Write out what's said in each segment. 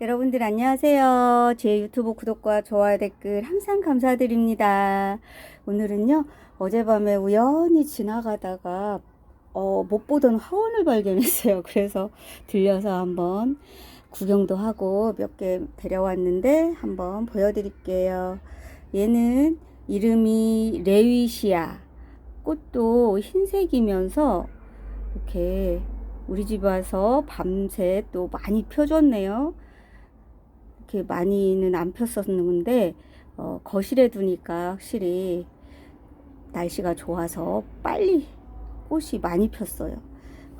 여러분들 안녕하세요. 제 유튜브 구독과 좋아요 댓글 항상 감사드립니다. 오늘은요, 어젯밤에 우연히 지나가다가 어, 못 보던 화원을 발견했어요. 그래서 들려서 한번 구경도 하고 몇 개 데려왔는데 한번 보여드릴게요. 얘는 이름이 레위시아. 꽃도 흰색이면서 이렇게 우리 집 와서 밤새 또 많이 펴줬네요. 이렇게 많이는 안 폈었는데 어, 거실에 두니까 확실히 날씨가 좋아서 빨리 꽃이 많이 폈어요.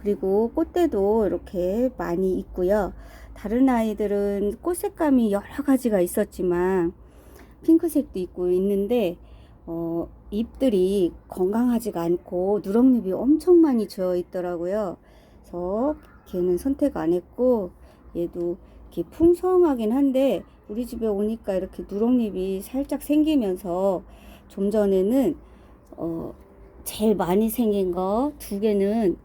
그리고 꽃대도 이렇게 많이 있고요. 다른 아이들은 꽃 색감이 여러 가지가 있었지만 핑크색도 있고 있는데 어, 잎들이 건강하지가 않고 누렁잎이 엄청 많이 지어 있더라고요. 그래서 걔는 선택 안 했고 얘도 이렇게 풍성하긴 한데 우리 집에 오니까 이렇게 누렁잎이 살짝 생기면서 좀 전에는 어, 제일 많이 생긴 거 두 개는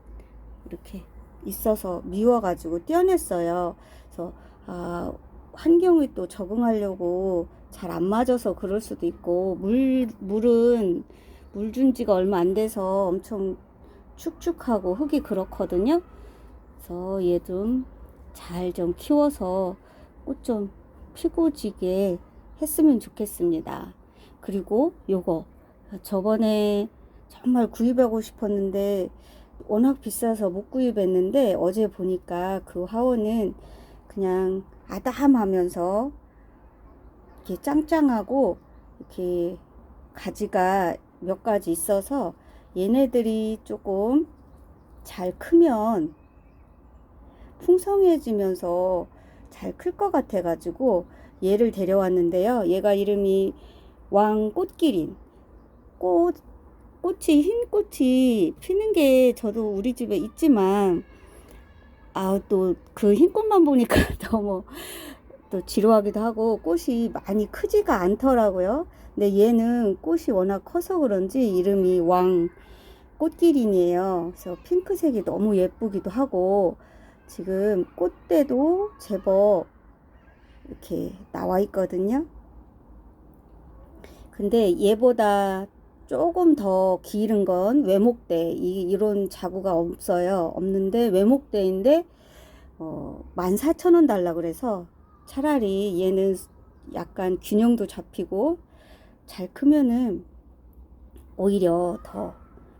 이렇게 있어서 미워가지고 떼어냈어요. 그래서 아, 환경에 또 적응하려고 잘 안 맞아서 그럴 수도 있고 물 물은 물 준 지가 얼마 안 돼서 엄청 축축하고 흙이 그렇거든요. 그래서 얘 좀 잘 좀 키워서 꽃 좀 피고 지게 했으면 좋겠습니다. 그리고 요거 저번에 정말 구입하고 싶었는데 워낙 비싸서 못 구입했는데 어제 보니까 그 화원은 그냥 아담하면서 이렇게 짱짱하고 이렇게 가지가 몇 가지 있어서 얘네들이 조금 잘 크면 풍성해지면서 잘 클 것 같아 가지고 얘를 데려왔는데요. 얘가 이름이 왕 꽃기린 꽃 꽃이 흰 꽃이 피는 게 저도 우리 집에 있지만 아 또 그 흰 꽃만 보니까 너무 또 지루하기도 하고 꽃이 많이 크지가 않더라고요. 근데 얘는 꽃이 워낙 커서 그런지 이름이 왕 꽃기린이에요. 그래서 핑크색이 너무 예쁘기도 하고 지금 꽃대도 제법 이렇게 나와 있거든요. 근데 얘보다 조금 더 기른 건 외목대 이, 이런 자구가 없어요 없는데 외목대인데 어, 14,000원 달라 그래서 차라리 얘는 약간 균형도 잡히고 잘 크면은 오히려 더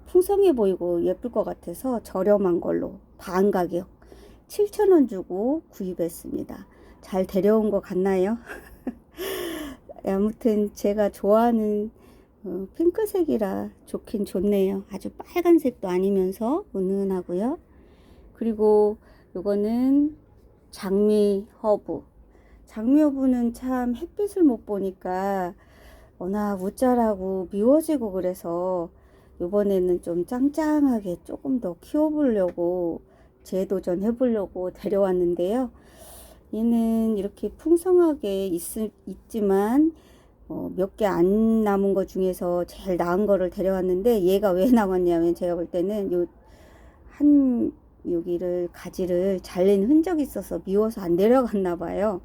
풍성해 보이고 예쁠 것 같아서 저렴한 걸로 반 가격 7,000원 주고 구입했습니다 잘 데려온 것 같나요? 아무튼 제가 좋아하는 어, 핑크색이라 좋긴 좋네요. 아주 빨간색도 아니면서 은은하고요. 그리고 요거는 장미 허브. 장미 허브는 참 햇빛을 못 보니까 워낙 웃자라고 미워지고 그래서 요번에는 좀 짱짱하게 조금 더 키워보려고 재도전 해 보려고 데려왔는데요. 얘는 이렇게 풍성하게 있, 있지만 어, 몇 개 안 남은 것 중에서 제일 나은 거를 데려왔는데 얘가 왜 나왔냐면 제가 볼 때는 요 한 여기를 가지를 잘린 흔적이 있어서 미워서 안 내려갔나 봐요.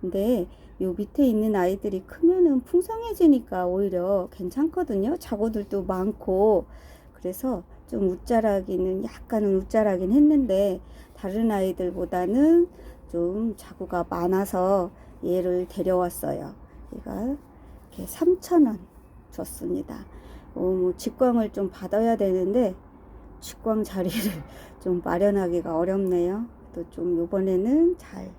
근데 요 밑에 있는 아이들이 크면은 풍성해지니까 오히려 괜찮거든요. 자고들도 많고 그래서 좀 웃자라기는 약간은 웃자라긴 했는데 다른 아이들보다는 좀 자구가 많아서 얘를 데려왔어요. 얘가 이렇게 3,000원 줬습니다. 어, 뭐 직광을 좀 받아야 되는데 직광 자리를 좀 마련하기가 어렵네요. 또 좀 요번에는 잘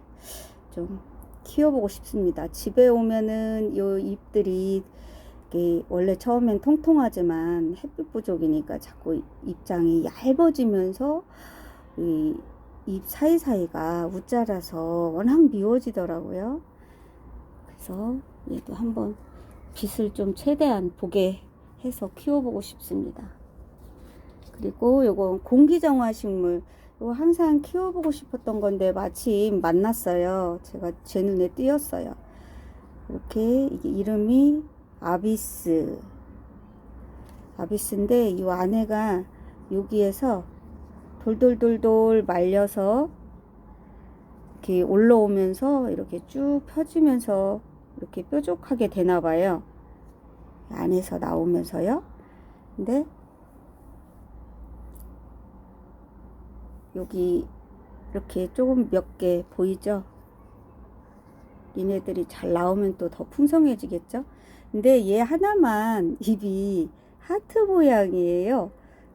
좀 키워보고 싶습니다. 집에 오면은 요 잎들이 원래 처음엔 통통하지만 햇빛 부족이니까 자꾸 입장이 얇아지면서 이잎 사이사이가 웃자라서 워낙 미워지더라고요. 그래서 얘도 한번 빛을 좀 최대한 보게 해서 키워보고 싶습니다. 그리고 요거 공기정화 식물 이거 항상 키워보고 싶었던 건데 마침 만났어요. 제가 제 눈에 띄었어요. 이렇게 이게 이름이 아비스 아비스인데 이 안에가 여기에서 돌돌돌돌 말려서 이렇게 올라오면서 이렇게 쭉 펴지면서 이렇게 뾰족하게 되나 봐요. 안에서 나오면서요. 근데 여기 이렇게 조금 몇 개 보이죠? 얘네들이 잘 나오면 또 더 풍성해지겠죠? 근데 얘 하나만 입이 하트 모양이에요.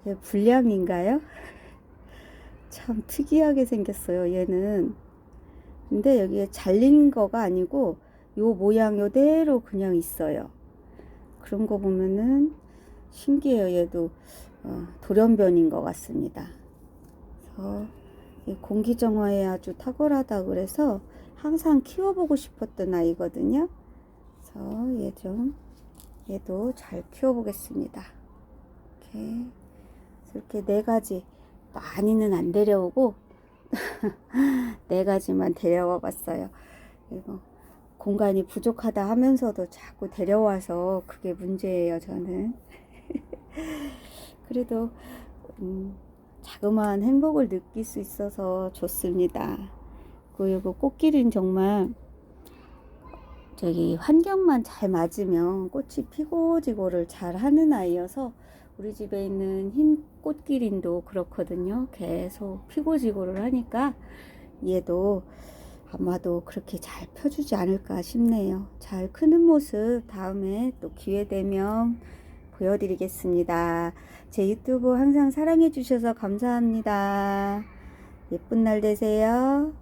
얘 불량인가요? 참 특이하게 생겼어요, 얘는. 근데 여기에 잘린 거가 아니고 요 모양 요대로 그냥 있어요. 그런 거 보면은 신기해요. 얘도 어, 돌연변인 것 같습니다. 그래서 이 공기 정화에 아주 탁월하다 그래서 항상 키워보고 싶었던 아이거든요. 그래서 얘 좀 얘도 잘 키워보겠습니다. 이렇게 이렇게 네 가지 많이는 안 데려오고 네 가지만 데려와 봤어요. 그리고 공간이 부족하다 하면서도 자꾸 데려와서 그게 문제예요, 저는. 그래도 음, 자그마한 행복을 느낄 수 있어서 좋습니다. 그리고 꽃길은 정말 저기 환경만 잘 맞으면 꽃이 피고 지고를 잘 하는 아이여서 우리 집에 있는 흰 꽃기린도 그렇거든요. 계속 피고 지고를 하니까 얘도 아마도 그렇게 잘 펴주지 않을까 싶네요. 잘 크는 모습 다음에 또 기회 되면 보여드리겠습니다. 제 유튜브 항상 사랑해 주셔서 감사합니다. 예쁜 날 되세요.